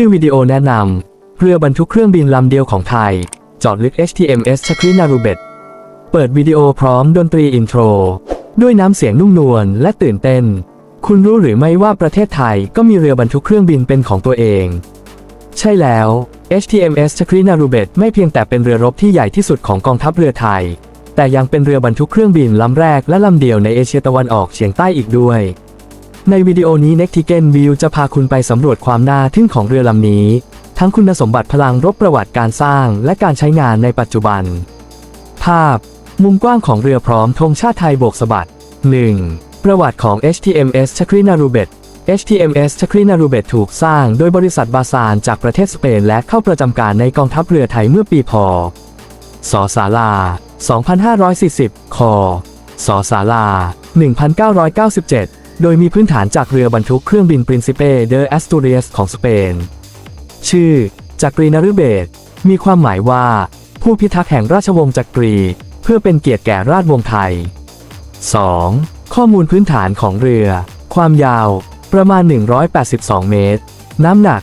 ชื่อวิดีโอแนะนำ เรือบรรทุกเครื่องบินลำเดียวของไทย จอดลึก HTMS ชครินารูเบตเปิดวิดีโอพร้อมดนตรีอินโทร ด้วยน้ำเสียงนุ่มนวลและตื่นเต้น คุณรู้หรือไม่ว่าประเทศไทยก็มีเรือบรรทุกเครื่องบินเป็นของตัวเอง ใช่แล้ว HTMS ชครินารูเบตไม่เพียงแต่เป็นเรือรบที่ใหญ่ที่สุดของกองทัพเรือไทย แต่ยังเป็นเรือบรรทุกเครื่องบินลำแรกและลำเดียวในเอเชียตะวันออกเฉียงใต้อีกด้วย ในวิดีโอนี้ n e c t i g e n View จะพาคุณไปสำรวจความน่าทึ่งของเรือลำนี้ ทั้งคุณสมบัติพลังรบประวัติการสร้างและการใช้งานในปัจจุบัน ภาพ มุมกว้างของเรือพร้อมธงชาติไทยโบกสะบัด 1. ประวัติของ HTMS ชครินารูเบต HTMS ชครินารูเบตถูกสร้างโดยบริษัทบาซานจากประเทศสเปนและเข้าประจำการในกองทัพเรือไทยเมื่อปีพศสาลา 2540คสสาลา 1997 โดยมีพื้นฐานจากเรือบรรทุกเครื่องบิน Príncipe de Asturias ของสเปน ชื่อ จักรีนารุเบตมีความหมายว่า ผู้พิทักษ์แห่งราชวงศ์จักรี เพื่อเป็นเกียรติแก่ราชวงศ์ไทย 2. ข้อมูลพื้นฐานของเรือ ความยาว ประมาณ 182 เมตร น้ำหนัก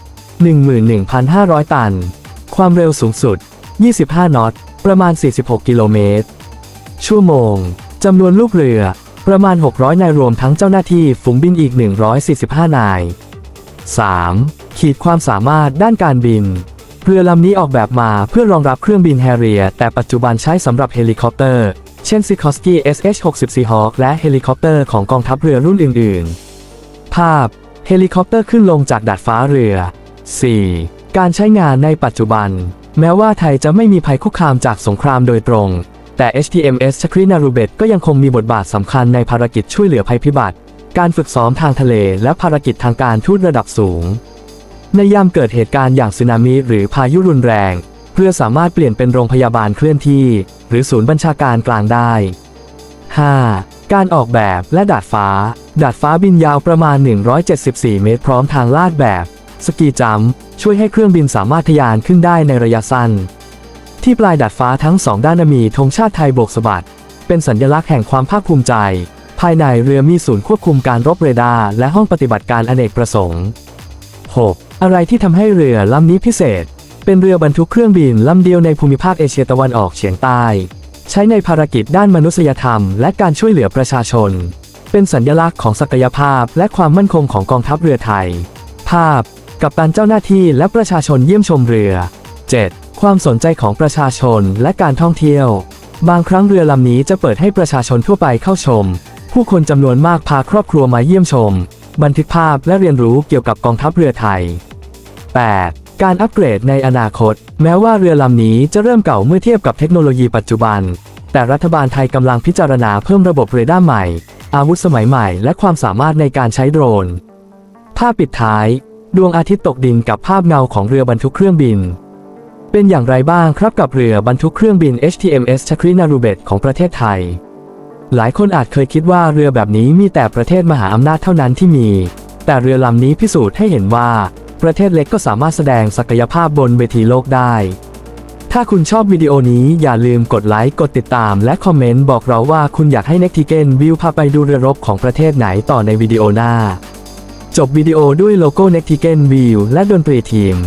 11,500 ตัน ความเร็วสูงสุด 25 นอต ประมาณ 46 กิโลเมตร ชั่วโมง จำนวนลูกเรือ ประมาณ 600 นายรวมทั้งเจ้าหน้าที่ฝูงบินอีก 145 นาย 3. ขีดความสามารถด้านการบิน เรือลำนี้ออกแบบมาเพื่อรองรับเครื่องบินแฮร์เรีย แต่ปัจจุบันใช้สำหรับเฮลิคอปเตอร์ เช่น Sikorsky SH-60 Seahawk และเฮลิคอปเตอร์ของกองทัพเรือรุ่นอื่น ๆ ภาพ เฮลิคอปเตอร์ขึ้นลงจากดาดฟ้าเรือ 4. การใช้งานในปัจจุบัน แม้ว่าไทยจะไม่มีภัยคุกคามจากสงครามโดยตรง แต่ HTMS ชครินารูเบตก็ยังคงมีบทบาทสำคัญในภารกิจช่วยเหลือภัยพิบัติ การฝึกซ้อมทางทะเล และภารกิจทางการทูตระดับสูง ในยามเกิดเหตุการณ์อย่างสึนามิหรือพายุรุนแรง เพื่อสามารถเปลี่ยนเป็นโรงพยาบาลเคลื่อนที่ หรือศูนย์บัญชาการกลางได้ 5. การออกแบบและดาดฟ้า ดาดฟ้าบินยาวประมาณ 174 เมตร พร้อมทางลาดแบบ สกีจัมป์ช่วยให้เครื่องบินสามารถทะยานขึ้นได้ในระยะสั้น ที่ปลายดาดฟ้าทั้งสองด้านมีธงชาติไทยโบกสะบัด เป็นสัญลักษณ์แห่งความภาคภูมิใจ ภายในเรือมีศูนย์ควบคุมการรบเรดาร์และห้องปฏิบัติการอเนกประสงค์ 6. อะไรที่ทำให้เรือลำนี้พิเศษ เป็นเรือบรรทุกเครื่องบินลำเดียวในภูมิภาคเอเชียตะวันออกเฉียงใต้ ใช้ในภารกิจด้านมนุษยธรรม และการช่วยเหลือประชาชน เป็นสัญลักษณ์ของศักยภาพและความมั่นคงของกองทัพเรือไทย ภาพ กับตันเจ้าหน้าที่และประชาชนเยี่ยมชมเรือ 7. ความสนใจของประชาชนและการท่องเที่ยว บางครั้งเรือลำนี้จะเปิดให้ประชาชนทั่วไปเข้าชม ผู้คนจำนวนมากพาครอบครัวมาเยี่ยมชม บันทึกภาพและเรียนรู้เกี่ยวกับกองทัพเรือไทย 8. การอัปเกรดในอนาคต แม้ว่าเรือลำนี้จะเริ่มเก่าเมื่อเทียบกับเทคโนโลยีปัจจุบัน แต่รัฐบาลไทยกำลังพิจารณาเพิ่มระบบเรดาร์ใหม่ อาวุธสมัยใหม่ และความสามารถในการใช้โดรน ภาพปิดท้าย ดวงอาทิตย์ตกดินกับภาพเงาของเรือบรรทุกเครื่องบิน เป็นอย่างไรบ้างครับกับเรือบรรทุกเครื่องบิน HTMS ชครินารูเบตของประเทศไทย หลายคนอาจเคยคิดว่าเรือแบบนี้มีแต่ประเทศมหาอำนาจเท่านั้นที่มี แต่เรือลำนี้พิสูจน์ให้เห็นว่า ประเทศเล็กก็สามารถแสดงศักยภาพบนเวทีโลกได้ ถ้าคุณชอบวิดีโอนี้อย่าลืมกดไลค์กดติดตาม และคอมเมนต์บอกเราว่าคุณอยากให้เน็กทิเกนวิวพาไปดูเรือรบของประเทศไหนต่อในวิดีโอหน้า จบวิดีโอด้วยโลโก้ n e c t i g e n View และดนตรีทีม